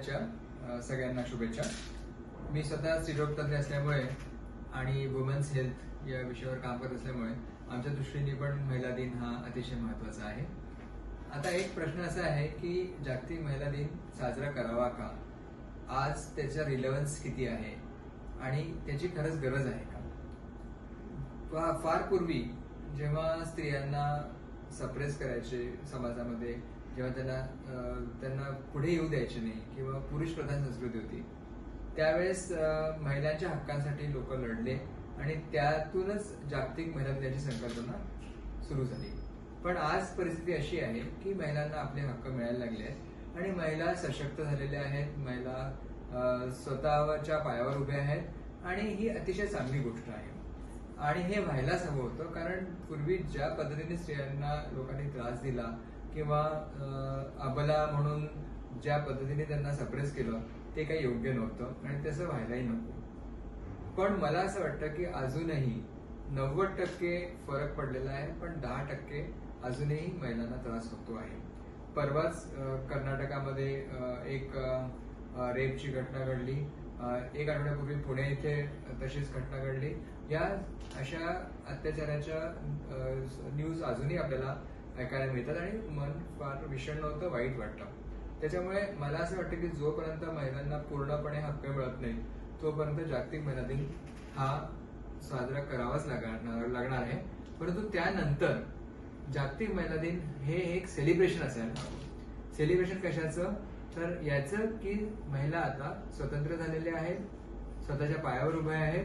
दिनाच्या सगळ्यांना शुभेच्छा. मी स्वतः स्त्रीरोग तज्ञ असल्यामुळे आणि वुमेन्स हेल्थ या विषयावर काम करत असल्यामुळे आमच्या दृष्टीने पण महिला दिन हा अतिशय महत्त्वाचा आहे. आता एक प्रश्न असा आहे की जागतिक महिला दिन साजरा करावा का? आज त्याचा रिलेव्हन्स किती आहे? आणि त्याची खरंच गरज आहे का? फार पूर्वी जेव्हा स्त्रियांना सप्रेस करायचे समाजामध्ये जेव्हा त्यांना त्यांना पुढे येऊ द्यायचे नाही किंवा पुरुष प्रधान संस्कृती होती त्यावेळेस महिलांच्या हक्कांसाठी लोक लढले आणि त्यातूनच जागतिक महिला दिनाची संकल्पना सुरू झाली. पण आज परिस्थिती अशी आहे की महिलांना आपले हक्क मिळायला लागले आहेत आणि महिला सशक्त झालेल्या आहेत महिला अं, स्वतःच्या पायावर उभ्या आहेत आणि ही अतिशय चांगली गोष्ट आहे. आणि हे व्हायलाच हवं होतं कारण पूर्वी ज्या पद्धतीने स्त्रियांना लोकांनी त्रास दिला किंवा अबला म्हणून ज्या पद्धतीने त्यांना सप्रेस केलं ते काही योग्य नव्हतं आणि तसं व्हायलाही नको. पण मला असं वाटतं की अजूनही नव्वद टक्के फरक पडलेला आहे पण दहा टक्के अजूनही महिलांना त्रास होतो आहे. परवाच कर्नाटकामध्ये एक रेपची घटना घडली. एक आठवड्यापूर्वी पुणे इथे तशीच घटना घडली. या अशा अत्याचाराच्या न्यूज अजूनही आपल्याला ऐकायला मिळतात आणि मन फार विषण नव्हतं वाईट वाटतं. त्याच्यामुळे मला असं वाटतं की जोपर्यंत महिलांना पूर्णपणे हक्क मिळत नाही तोपर्यंत जागतिक महिला दिन हा साजरा करावाच लागणार लागणार आहे. परंतु त्यानंतर जागतिक महिला दिन हे एक सेलिब्रेशन असायला हवं सेलिब्रेशन कशाचं? तर याचं की महिला आता स्वतंत्र झालेल्या आहेत स्वतःच्या पायावर उभ्या आहेत.